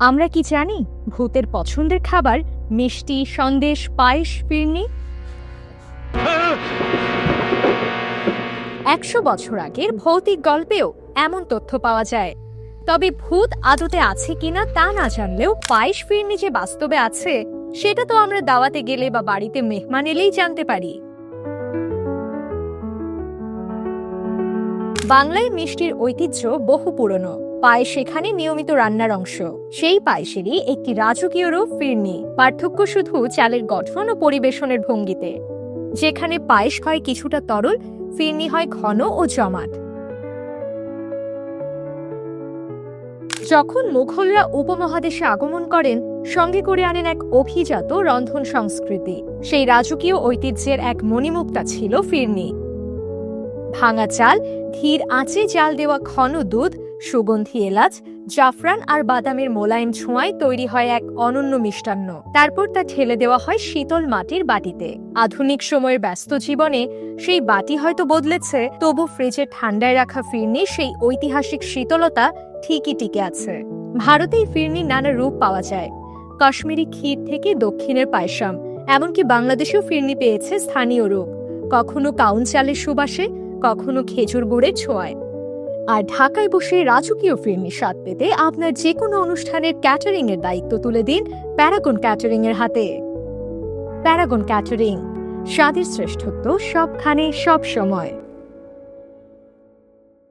আমরা কি জানি ভূতের পছন্দের খাবার মিষ্টি, সন্দেশ, পায়েস, ফিরনি? একশো বছর আগের ভৌতিক গল্পেও এমন তথ্য পাওয়া যায়। তবে ভূত আদতে আছে কিনা তা না জানলেও পায়েস, ফিরনি যে বাস্তবে আছে, সেটা তো আমরা দাওয়াতে গেলে বা বাড়িতে মেহমান এলেই জানতে পারি। বাংলায় মিষ্টির ঐতিহ্য বহু পুরনো। পায়েস সেখানে নিয়মিত রান্নার অংশ। সেই পায়েসেরই একটি রাজকীয় রূপ ফিরনি। পার্থক্য শুধু চালের গঠন ও পরিবেশনের ভঙ্গিতে। যেখানে পায়েস হয় কিছুটা তরল, ফিরনি হয় ঘন ও জমাট। যখন মুঘলরা উপমহাদেশে আগমন করেন, সঙ্গে করে আনেন এক অভিজাত রন্ধন সংস্কৃতি। সেই রাজকীয় ঐতিহ্যের এক মণিমুক্তা ছিল ফিরনি। ভাঙা চাল, ধীর আঁচে জাল দেওয়া ঘন দুধ সুগন্ধি এলাচ, জাফরান আর বাদামের মোলায়েম ছোঁয়ায় তৈরি হয় এক অনন্য মিষ্টান্ন। তারপর তা ঠেলে দেওয়া হয় শীতল মাটির বাটিতে। আধুনিক সময়ের ব্যস্ত জীবনে সেই বাটি হয়তো বদলেছে, তবু ফ্রিজে ঠান্ডায় রাখা ফিরনি সেই ঐতিহাসিক শীতলতা ঠিকই টিকে আছে। ভারতেই ফিরনির নানা রূপ পাওয়া যায়। কাশ্মীরি ক্ষীর থেকে দক্ষিণের পায়সাম, এমনকি বাংলাদেশেও ফিরনি পেয়েছে স্থানীয় রূপ। কখনো কাউন চালের সুবাসে, কখনো খেজুর গুড়ের ছোঁয়ায়। আর ঢাকায় বসে রাজকীয় ফিরনি স্বাদ পেতে আপনার যে কোনো অনুষ্ঠানের ক্যাটারিং এর দায়িত্ব তুলে দিন প্যারাগন ক্যাটারিং এর হাতে। প্যারাগন ক্যাটারিং স্বাদের শ্রেষ্ঠত্ব সবখানে সব সময়